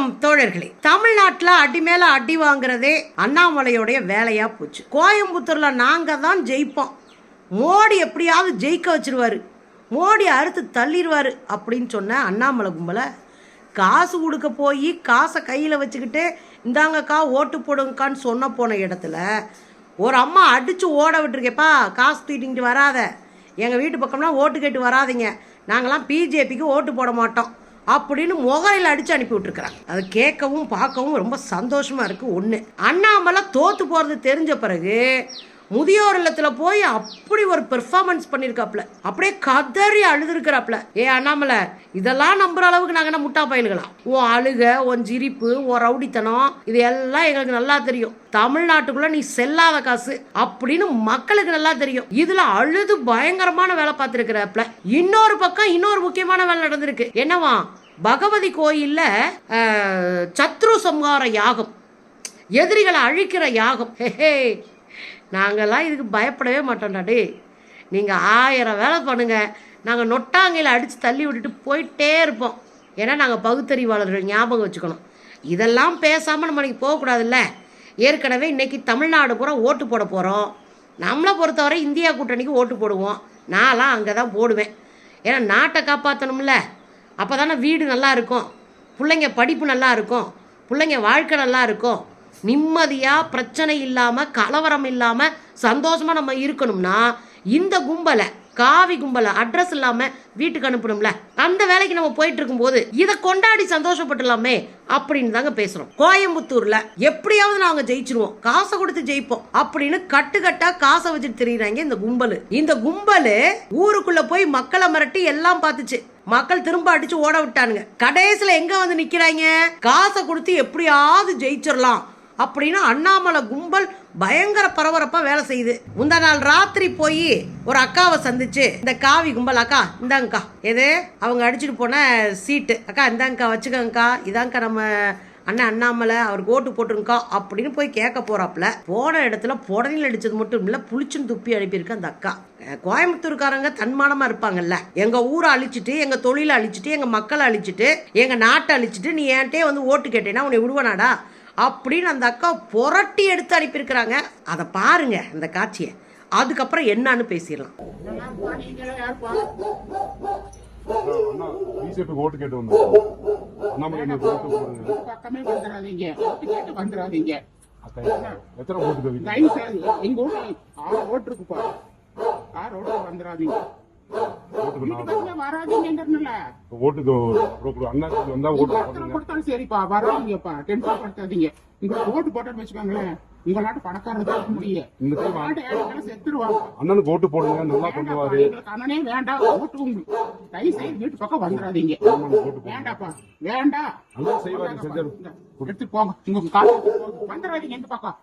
வணக்கம் தோழர்களே. தமிழ்நாட்டில் அடி மேல அடி வாங்குறதே அண்ணாமலையோடைய வேலையா போச்சு. கோயம்புத்தூர்ல நாங்க தான் ஜெயிப்போம். மோடி எப்படியாவது ஜெயிக்க வச்சிருவாரு. மோடி அறுத்து தள்ளிடுவாரு அப்படின்னு சொன்ன அண்ணாமலை கும்பலை காசு கொடுக்க போய் காசை கையில் வச்சுக்கிட்டு இந்தாங்கக்கா ஓட்டு போடுங்கக்கான்னு சொன்ன போன இடத்துல ஒரு அம்மா அடித்து ஓட விட்டுருக்கேப்பா காசு தூக்கிட்டு வராத. எங்கள் வீட்டு பக்கம்லாம் ஓட்டு கேட்டு வராதீங்க. நாங்களாம் பிஜேபிக்கு ஓட்டு போட மாட்டோம். அப்படின்னு முகரையில் அடித்து அனுப்பி விட்டுருக்குறாங்க அது கேட்கவும் பார்க்கவும் ரொம்ப சந்தோஷமாக இருக்குது ஒன்று அண்ணாமலை தோற்று போகிறது தெரிஞ்ச பிறகு முதியோர் இல்லத்தில் போய் அப்படி ஒரு பெர்ஃபார்மன்ஸ் பண்ணியிருக்காப்ல அப்படியே கதறி அழுதுருக்கிறாப்ல ஏ அண்ணாமலை இதெல்லாம் நம்புற அளவுக்கு நாங்கள் என்ன முட்டா பயல்களாம் உன் அழுக உன் ஜிரிப்பு உன் ரவுடித்தனம் இது எல்லாம் எங்களுக்கு நல்லா தெரியும். தமிழ்நாட்டுக்குள்ள நீ செல்லாத காசு அப்படின்னு மக்களுக்கு நல்லா தெரியும். இதுல அழுது பயங்கரமான வேலை பார்த்துருக்கிறாப்ல இன்னொரு பக்கம் இன்னொரு முக்கியமான வேலை நடந்திருக்கு. என்னவா? பகவதி கோயிலில் சத்ரு சம்ஹார யாகம் எதிரிகளை அழிக்கிற யாகம். ஹே நாங்கள்லாம் இதுக்கு பயப்படவே மாட்டோம்டா டே நீங்கள் ஆயிரம் வேலை பண்ணுங்கள் நாங்கள் நொட்டாங்கையில் அடித்து தள்ளி விட்டுட்டு போயிட்டே இருப்போம். ஏன்னா நாங்கள் பகுத்தறிவாளர்கள் ஞாபகம் வச்சுக்கணும். இதெல்லாம் பேசாமல் நம்ம இன்றைக்கி போகக்கூடாதுல்ல. ஏற்கனவே இன்றைக்கி தமிழ்நாடு பூரா ஓட்டு போட போகிறோம் நம்மளை பொறுத்தவரை இந்தியா கூட்டணிக்கு ஓட்டு போடுவோம். நான்லாம் அங்கே தான் போடுவேன். ஏன்னா நாட்டை காப்பாற்றணும்ல அப்போ தானே வீடு நல்லா இருக்கும் பிள்ளைங்க படிப்பு நல்லா இருக்கும் பிள்ளைங்க வாழ்க்கை நல்லா இருக்கும் நிம்மதியாக பிரச்சனை இல்லாமல் கலவரம் இல்லாமல் சந்தோஷமாக நம்ம இருக்கணும்னா இந்த கும்பலை காவி கும்பலை அட்ரஸ் இல்லாமல் வீட்டுக்கு அனுப்பணும்ல. அந்த வேலைக்கு நம்ம போயிட்டு இருக்கும்போது இதை கொண்டாடி சந்தோஷப்பட்டுலாமே அப்படின்னு தாங்க பேசுறோம். கோயம்புத்தூர்ல எப்படியாவது நாங்க ஜெயிச்சிருவோம். காசை கொடுத்து ஜெயிப்போம் அப்படின்னு கட்டுக்கட்டா காசை வச்சுட்டு தெரியுறாங்க இந்த கும்பல். இந்த கும்பல் ஊருக்குள்ள போய் மக்களை மிரட்டி எல்லாம் பார்த்துச்சு. மக்கள் திரும்ப அடிச்சு ஓட விட்டானுங்க. கடைசியில எங்க வந்து நிக்கிறாங்க? காசை கொடுத்து எப்படியாவது ஜெயிச்சிடலாம் அப்படின்னு அண்ணாமலை கும்பல் பயங்கர பரபரப்பாக வேலை செய்யுது. முந்தா நாள் ராத்திரி போய் ஒரு அக்காவை சந்திச்சு இந்த காவி கும்பல் அக்கா இந்தாங்கக்கா. எது? அவங்க அடிச்சுட்டு போன சீட்டு. அக்கா இந்தாங்கக்கா வச்சுக்கோங்கக்கா. இதாங்கக்கா நம்ம அண்ணன் அண்ணாமலை அவருக்கு ஓட்டு போட்டுருங்கக்கா. அப்படின்னு போய் கேட்க போறாப்புல. போன இடத்துல புடனில் அடிச்சது மட்டும் இல்லை புளிச்சுன்னு துப்பி அனுப்பியிருக்கு அந்த அக்கா. கோயம்புத்தூர்காரங்க தன்மானமா இருப்பாங்கல்ல. எங்க ஊரை அழிச்சிட்டு எங்க தொழிலை அழிச்சிட்டு எங்க மக்களை அழிச்சிட்டு எங்க நாட்டை அழிச்சிட்டு நீ என்கிட்டயே வந்து ஓட்டு கேட்டேன்னா உன்னை விடுவனாடா? அப்படின்னு அந்த அக்கா புரட்டி எடுத்து அனுப்பியிருக்கிறாங்க. அதை பாருங்க அந்த காட்சியை. அதுக்கப்புறம் என்னன்னு பேசிடலாம். பிஜேபிக்கு ஓட்டு கேட்டு வந்தோம் அண்ணாமலை ஓட்டு போடுங்க பக்கமே வந்துடாதீங்க ஓட்டு கேட்டு வந்துடாதீங்க எத்தனை ஓட்டு தவிர தயவு செய்து எங்க ஊர்ல ஆறு ஓட்டு இருக்குப்பா ஆறு ஓட்டு வந்துடாதீங்க வீட்டுக்கு வராதீங்கன்றதுனால ஓட்டுக்கு அண்ணா வந்தா ஓட்டு கொடுத்தாலும் சரிப்பா வராதீங்கப்பா டென்ஷன் படுத்தாதீங்க. உங்களுக்கு ஓட்டு போட்டோன்னு வச்சுக்கோங்களேன் உங்க நாட்டு இருக்க முடியும் அண்ணனுக்கு ஓட்டு போடுங்க நல்லா பண்ணுவாரு. அண்ணனே வேண்டாம் ஓட்டு உங்களுக்கு தயவு செய்து வீட்டு பக்கம் வந்துடாதீங்க. வேண்டாப்பா வேண்டாம். அண்ணன் செய்வாரு செஞ்சாரு. இந்த, எடுத்து போங்க. உங்க வந்துடாதீங்க இந்த பக்கம்.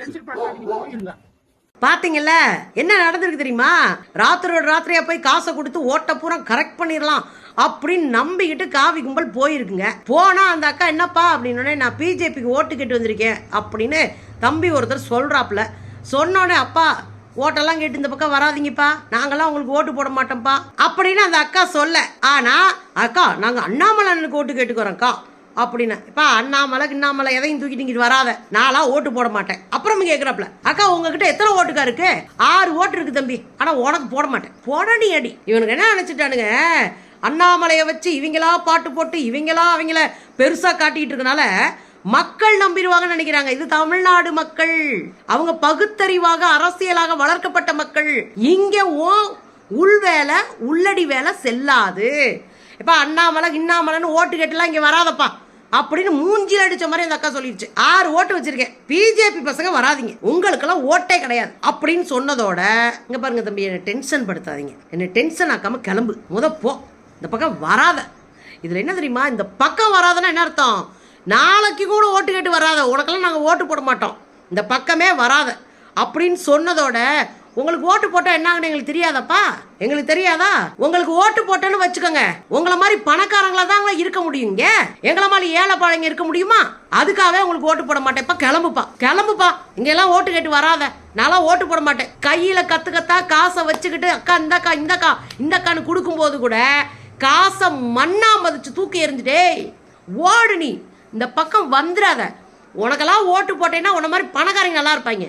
டென்ஷன் படுத்தாதீங்க போயிருங்க. பாத்தீங்கல்ல என்ன நடந்திருக்கு தெரியுமா? ராத்திரோட ராத்திரியா போய் காசை கொடுத்து ஓட்ட பூரா கரெக்ட் பண்ணிடலாம் அப்படின்னு நம்பிக்கிட்டு காவி கும்பல் போயிருக்குங்க. போனா அந்த அக்கா என்னப்பா? அப்படின்னு நான் பிஜேபிக்கு ஓட்டு கேட்டு வந்திருக்கேன் அப்படின்னு தம்பி ஒருத்தர் சொல்கிறாப்புல சொன்னோடனே அப்பா ஓட்டெல்லாம் கேட்டு இந்த பக்கம் வராதீங்கப்பா. நாங்கெல்லாம் உங்களுக்கு ஓட்டு போட மாட்டோம்ப்பா அப்படின்னு அந்த அக்கா சொல்ல. ஆனா அக்கா நாங்க அண்ணாமலை அண்ணனுக்கு ஓட்டு கேட்டுக்கிறோம்க்கா அப்படின்னு. இப்போ அண்ணாமலை கிண்ணாமலை எதையும் தூக்கிட்டு இங்கிட்டு வராத. நாளாக ஓட்டு போட மாட்டேன். அப்புறம் கேக்குறாப்ல அக்கா உங்ககிட்ட எத்தனை ஓட்டுக்கா இருக்கு? ஆறு ஓட்டு இருக்கு தம்பி. ஆனால் உனக்கு போட மாட்டேன். போடடி அடி. இவனுக்கு என்ன நினச்சிட்டானுங்க? அண்ணாமலையை வச்சு இவங்களா பாட்டு போட்டு இவங்களா அவங்கள பெருசா காட்டிட்டு இருக்கனால மக்கள் நம்பிடுவாங்கன்னு நினைக்கிறாங்க. இது தமிழ்நாடு மக்கள். அவங்க பகுத்தறிவாக அரசியலாக வளர்க்கப்பட்ட மக்கள். இங்க ஓ உள் வேலை உள்ளடி வேலை செல்லாது. இப்ப அண்ணாமலை இன்னாமலைன்னு ஓட்டு கேட்டுலாம் இங்க வராதப்பா. அப்படின்னு மூஞ்சில் அடிச்ச மாதிரி அந்த அக்கா சொல்லிடுச்சு ஆறு ஓட்டு வச்சிருக்கேன். பிஜேபி பசங்க வராதீங்க. உங்களுக்கெல்லாம் ஓட்டே கிடையாது. அப்படின்னு சொன்னதோட இங்க பாருங்க தம்பி என்ன டென்ஷன் படுத்தாதீங்க. என்ன டென்ஷன் ஆக்காம கிளம்பு. முத போ. இந்த பக்கம் வராத. இதுல என்ன தெரியுமா? இந்த பக்கம் வராதன்னா என்ன அர்த்தம்? நாளைக்கு கூட ஓட்டு கேட்டு வராத. உனக்கெல்லாம் நாங்கள் ஓட்டு போட மாட்டோம். இந்த பக்கமே வராத. அப்படின்னு சொன்னதோட உங்களுக்கு ஓட்டு போட்டா என்ன எங்களுக்கு தெரியாதப்பா? எங்களுக்கு தெரியாதா? உங்களுக்கு ஓட்டு போட்டேன்னு வச்சுக்கோங்க. உங்களை மாதிரி பணக்காரங்களா தான் இருக்க முடியுங்க எங்களை மாதிரி ஏழை பழங்க இருக்க முடியுமா? அதுக்காகவே உங்களுக்கு ஓட்டு போட மாட்டேன்ப்பா கிளம்புப்பா. கிளம்புப்பா. இங்க எல்லாம் ஓட்டு கேட்டு வராத. நான்லாம் ஓட்டு போட மாட்டேன். கையில கற்று கத்தா காசை வச்சுக்கிட்டு அக்கா இந்தக்கா இந்தக்கா. இந்தக்கான்னு கொடுக்கும்போது கூட காசை மண்ணா மதிச்சு தூக்கி எறிஞ்சுட்டே ஓடு நீ. இந்த பக்கம் வந்துடாத உனக்கெல்லாம் ஓட்டு போட்டேன்னா உன்ன மாதிரி பணக்காரங்க நல்லா இருப்பாங்க.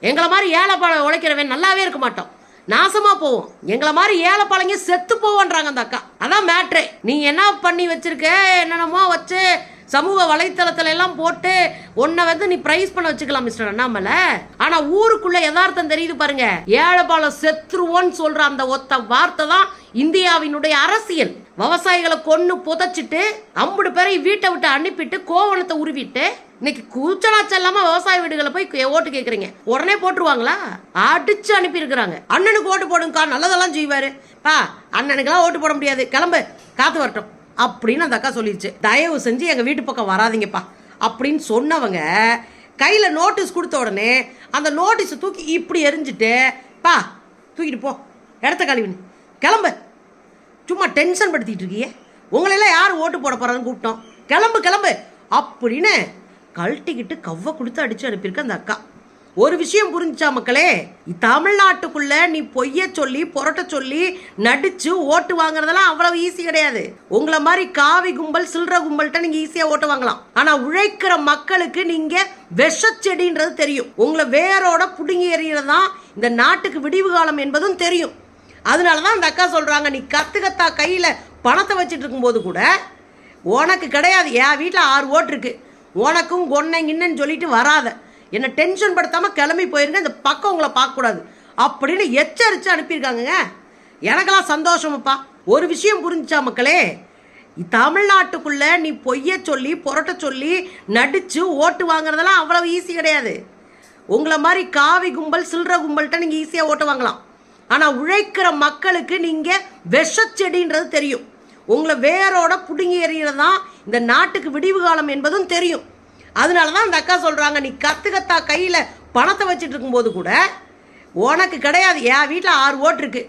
எங்களை மாதிரி ஏழைப்பாளை உழைக்கிறவன் நல்லாவே இருக்க மாட்டோம் நாசமா போவோம். எங்களை மாதிரி ஏழைப்பாளைங்க செத்து போவோன்றாங்க அந்த அக்கா. அதான் மேட்ரே நீ என்ன பண்ணி வச்சிருக்க? என்னென்னமோ வச்சு சமூக வலைத்தளத்துல எல்லாம் போட்டு உன்னை வந்து நீ பிரைஸ் பண்ண வச்சுக்கலாம் மிஸ்டர் அண்ணாமலை. ஆனா ஊருக்குள்ள யதார்த்தம் தெரியுது பாருங்க. ஏழைப்பாளம் செத்துருவோன்னு சொல்ற அந்த ஒத்த வார்த்தை தான் இந்தியாவினுடைய அரசியல். விவசாயிகளை கொன்று புதைச்சிட்டு அம்புடு பேரை வீட்டை விட்டு அனுப்பிட்டு கோவணத்தை உருவிட்டு இன்னைக்கு கூச்சலா செல்லாம விவசாய வீடுகளை போய் ஓட்டு கேக்குறீங்க. உடனே போட்டுருவாங்களா? அடிச்சு அனுப்பி இருக்கிறாங்க அண்ணனுக்கு ஓட்டு போடுங்கக்கா நல்லதெல்லாம் செய்வாரு. பா அண்ணனுக்கெல்லாம் ஓட்டு போட முடியாது. கிளம்பு காத்து வரட்டும். அப்படின்னு அந்த அக்கா சொல்லிடுச்சு தயவு செஞ்சு எங்க வீட்டு பக்கம் வராதீங்கப்பா. அப்படின்னு சொன்னவங்க கையில நோட்டீஸ் கொடுத்த உடனே அந்த நோட்டீஸை தூக்கி இப்படி எரிஞ்சிட்டு பா தூக்கிட்டு போ. இடத்த கழுவினு கிளம்பு. சும்மா டென்ஷன் படுத்திட்டு இருக்கியே? உங்களெல்லாம் யார் ஓட்டு போட போறான்னு கூப்பிட்டோம். கிளம்பு கிளம்பு. அப்படின்னு கழட்டிக்கிட்டு கவ்வை கொடுத்து அடித்து அனுப்பியிருக்க அந்த அக்கா. ஒரு விஷயம் புரிஞ்சா மக்களே? தமிழ்நாட்டுக்குள்ள நீ பொய்ய சொல்லி புரட்ட சொல்லி நடிச்சு ஓட்டு வாங்குறதெல்லாம் அவ்வளவு ஈஸி கிடையாது. உங்களை மாதிரி காவி கும்பல் சில்லற கும்பல்கிட்ட நீங்க ஈஸியா ஓட்டு வாங்கலாம். ஆனா உழைக்கிற மக்களுக்கு நீங்க விஷச்செடின்றது தெரியும். உங்களை வேரோட புடுங்கி எறிகிறது தான் இந்த நாட்டுக்கு விடிவு காலம் என்பதும் தெரியும். அதனால தான் அந்த அக்கா சொல்கிறாங்க நீ கற்றுக்கத்தா கத்தா கையில் பணத்தை வச்சுட்டு இருக்கும்போது கூட உனக்கு கிடையாது. என் வீட்டில் ஆறு ஓட்டு இருக்கு. உனக்கும் கொன்னைங்கின்னு சொல்லிட்டு வராத. என்னை டென்ஷன் படுத்தாமல் கிளம்பி போயிருங்க. இந்த பக்கம் உங்களை பார்க்கக்கூடாது. அப்படின்னு எச்சரித்து அனுப்பியிருக்காங்கங்க. எனக்கெல்லாம் சந்தோஷமப்பா. ஒரு விஷயம் புரிஞ்சுச்சா மக்களே? தமிழ்நாட்டுக்குள்ளே நீ பொய்ய சொல்லி புரட்ட சொல்லி நடித்து ஓட்டு வாங்குறதெல்லாம் அவ்வளவு ஈஸி கிடையாது. உங்களை மாதிரி காவி கும்பல் சில்லற கும்பல்கிட்ட நீங்கள் ஈஸியாக ஓட்டு வாங்கலாம். ஆனால் உழைக்கிற மக்களுக்கு நீங்கள் விஷச்செடின்றது தெரியும். உங்களை வேரோட புடுங்கி எறிகிறது தான் இந்த நாட்டுக்கு விடிவு காலம் என்பதும் தெரியும். அதனால தான் அந்த அக்கா சொல்கிறாங்க நீ கத்துக்கத்தா கையில் பணத்தை வச்சுட்டு இருக்கும்போது கூட உனக்கு கிடையாது. என் வீட்டில் ஆறு ஓட்டு இருக்கு.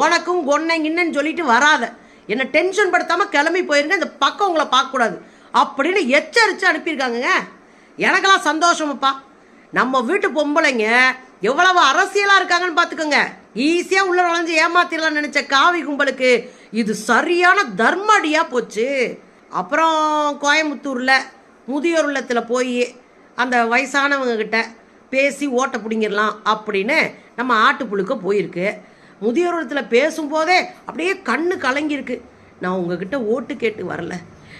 உனக்கும் கொன்னைங்கின்னு சொல்லிட்டு வராத. என்னை டென்ஷன் படுத்தாமல் கிளம்பி போயிருங்க. இந்த பக்கம் உங்களை பார்க்கக்கூடாது. அப்படின்னு எச்சரித்து அனுப்பியிருக்காங்கங்க. எனக்கெல்லாம் சந்தோஷமப்பா. நம்ம வீட்டு பொம்பளைங்க எவ்வளவு அரசியலாக இருக்காங்கன்னு பார்த்துக்கோங்க ஈஸியா உள்ள நுழைஞ்சு ஏமாத்திடலாம் நினைச்ச காவி கும்பலுக்கு இது சரியான தர்மடியா போச்சு. அப்புறம் கோயம்புத்தூர்ல முதியோர் இல்லத்துல போய் அந்த வயசானவங்க கிட்ட பேசி ஓட்ட பிடிங்கிடலாம் அப்படின்னு நம்ம ஆட்டுப்புழுக்க போயிருக்கு. முதியோர் இல்லத்தில் பேசும்போதே அப்படியே கண்ணு கலங்கியிருக்கு. நான் உங்ககிட்ட ஓட்டு கேட்டு வரல.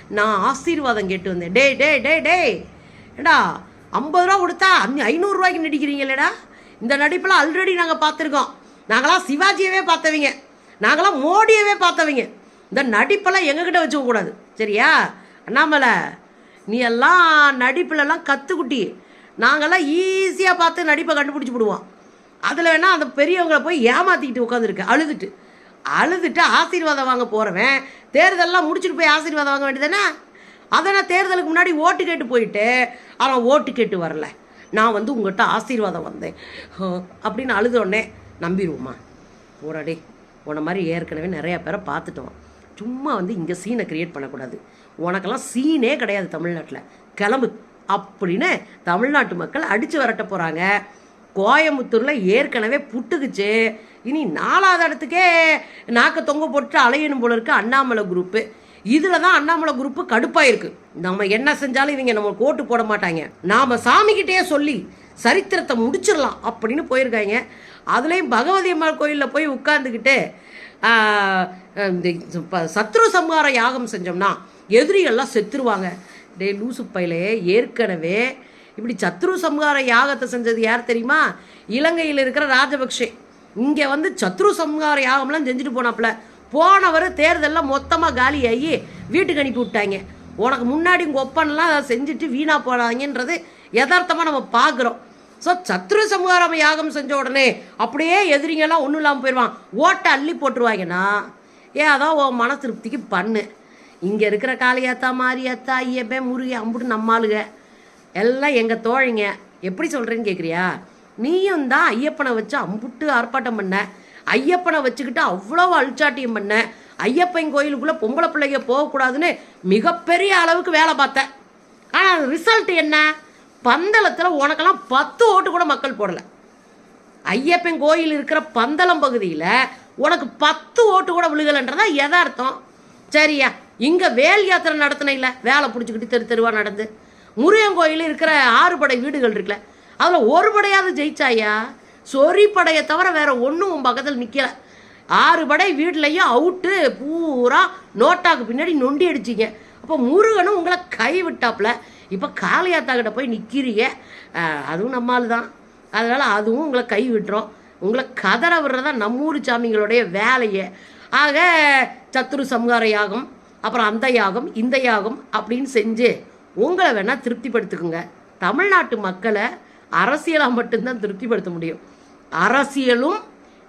நான் ஆசீர்வாதம் கேட்டு வந்தேன். டே டே டேய் டேய். ஏடா ஐம்பது ரூபா கொடுத்தா அஞ்சு ஐநூறுரூவாய்க்கு நடிக்கிறீங்களேடா இந்த நடிப்பெல்லாம் ஆல்ரெடி நாங்கள் பார்த்துருக்கோம். நாங்களாம் சிவாஜியவே பார்த்தவங்க. நாங்களாம் மோடியவே பார்த்தவங்க. இந்த நடிப்பெல்லாம் எங்ககிட்ட வச்சுக்க கூடாது. சரியா? அண்ணாமலை நீ எல்லாம் நடிப்புலலாம் கற்றுக்குட்டி நாங்கள்லாம் ஈஸியாக பார்த்து நடிப்பை கண்டுபிடிச்சி விடுவோம். அதில் வேணால் அந்த பெரியவங்களை போய் ஏமாற்றிக்கிட்டு உட்காந்துருக்கு அழுதுட்டு. அழுதுட்டு ஆசீர்வாதம் வாங்க போகிறவன் தேர்தலெல்லாம் முடிச்சுட்டு போய் ஆசீர்வாதம் வாங்க வேண்டியதானே அதை தேர்தலுக்கு முன்னாடி ஓட்டு கேட்டு போயிட்டு அவன் ஓட்டு கேட்டு வரல. நான் வந்து உங்கள்கிட்ட ஆசீர்வாதம் வந்தேன். ஹோ, அப்படின்னு அழுதோடனே நம்பிடுவோமா? போராடே உன்னை மாதிரி ஏற்கனவே நிறையா பேரை பார்த்துட்டோம். சும்மா வந்து இங்கே சீனை க்ரியேட் பண்ணக்கூடாது. உனக்கெல்லாம் சீனே கிடையாது தமிழ்நாட்டில். கிளம்பு அப்படின்னு தமிழ்நாட்டு மக்கள் அடித்து வரட்ட போகிறாங்க கோயம்புத்தூரில் ஏற்கனவே புட்டுக்குச்சு. இனி நாலாவது இடத்துக்கே நாக்க தொங்க போட்டு அலையணும் போல இருக்கு அண்ணாமலை குரூப்பு இதில் தான் அண்ணாமலை குரூப்பு கடுப்பாக இருக்கு நம்ம என்ன செஞ்சாலும் இவங்க நம்ம கோட்டு போட மாட்டாங்க. நாம் சாமிக்கிட்டே சொல்லி சரித்திரத்தை முடிச்சிடலாம் அப்படின்னு போயிருக்காங்க. அதுலேயும் பகவதி அம்மாள் கோயிலில் போய் உட்காந்துக்கிட்டு இந்த சத்ரு சம்ஹார யாகம் செஞ்சோம்னா எதிரிகள்லாம் செத்துருவாங்க. டே லூசு பையிலே ஏற்கனவே இப்படி சத்ரு சம்ஹார யாகத்தை செஞ்சது யார் தெரியுமா? இலங்கையில் இருக்கிற ராஜபக்ஷே. இங்கே வந்து சத்ரு சம்ஹார யாகம்லாம் செஞ்சுட்டு போனாப்புல. போனவர் தேர்தலில் மொத்தமாக காலியாகி வீட்டுக்கு அனுப்பி விட்டாங்க. உனக்கு முன்னாடி உங்கள் ஒப்பனெல்லாம் செஞ்சுட்டு வீணாக போனாங்கன்றது யதார்த்தமாக நம்ம பார்க்குறோம் ஸோ சத்ரு சம்ஹாரம் யாகம் செஞ்ச உடனே அப்படியே எதிரிங்கெல்லாம் ஒன்றும் இல்லாமல் போயிடுவான் ஓட்டை அள்ளி போட்டுருவாங்கன்னா ஏ அதான் உன் மன திருப்திக்கு பண்ணு. இங்கே இருக்கிற காளியாத்தா மாரியாத்தா ஐயப்பே முருகே அம்புட்டு நம்மாளுங்க எல்லாம் எங்கள் தோழிங்க. எப்படி சொல்கிறேன்னு கேட்குறியா நீயும் தான் ஐயப்பனை வச்சு அம்புட்டு ஆர்ப்பாட்டம் பண்ண. ஐயப்பனை வச்சுக்கிட்டு அவ்வளோ அழிச்சாட்டியம் பண்ண. ஐயப்பன் கோயிலுக்குள்ளே பொம்பளை பிள்ளைங்க போகக்கூடாதுன்னு மிகப்பெரிய அளவுக்கு வேலை பார்த்தேன் ஆனால் ரிசல்ட் என்ன? பந்தளத்தில் உனக்கெல்லாம் பத்து ஓட்டு கூட மக்கள் போடலை. ஐயப்பன் கோயில் இருக்கிற பந்தளம் பகுதியில் உனக்கு பத்து ஓட்டு கூட விழுகலைன்றதா எதார்த்தம் சரியா இங்கே வேல் யாத்திரை நடத்தின இல்லை வேலை பிடிச்சிக்கிட்டு தெரு தெருவாக நடந்து. முருகன் கோயில் இருக்கிற ஆறு படை வீடுகள் இருக்குல்ல அதில் ஒரு படையாவது ஜெயிச்சாயா? சொறி படையை தவிர வேற ஒன்றும் உன் பக்கத்தில் நிற்கலை ஆறு படை வீட்லையும் அவுட்டு பூரா நோட்டாக்கு பின்னாடி நொண்டி அடிச்சிங்க. அப்போ முருகனும் உங்களை கை விட்டாப்புல இப்போ காளியாத்தா கிட்ட போய் நிற்கிறீங்க அதுவும் நம்மால் தான் அதனால் அதுவும் உங்களை கை விட்டுரும் உங்களை கதற விடுறதா நம்ம ஊர் சாமிங்களுடைய வேலையை. ஆக சத்துரு சம்ஹார யாகம் அப்புறம் அந்த யாகம் இந்த யாகம் அப்படின்னு செஞ்சு உங்களை வேணால் திருப்திப்படுத்திக்குங்க. தமிழ்நாட்டு மக்களை அரசியலாக மட்டும்தான் திருப்திப்படுத்த முடியும். அரசியலும்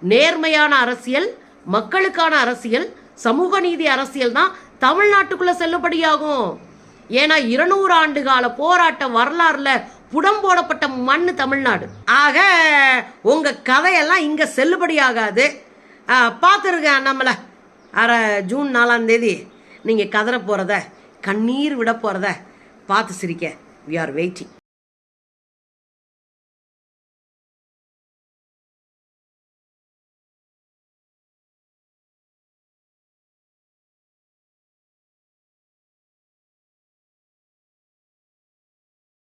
நேர்மையான அரசியல் மக்களுக்கான அரசியல் சமூக நீதி அரசியல் தான் தமிழ்நாட்டுக்குள்ளே செல்லுபடியாகும். ஏன்னா இருநூறு ஆண்டு கால போராட்ட வரலாறுல புடம் போடப்பட்ட மண் தமிழ்நாடு. ஆக உங்க கதையெல்லாம் இங்க செல்லுபடியாகாது. பார்த்துருக்கேன் நம்மளை. அரை ஜூன் நாலாம் தேதி நீங்கள் கதற போகிறத கண்ணீர் விட போகிறத பார்த்து சிரிக்க. We are waiting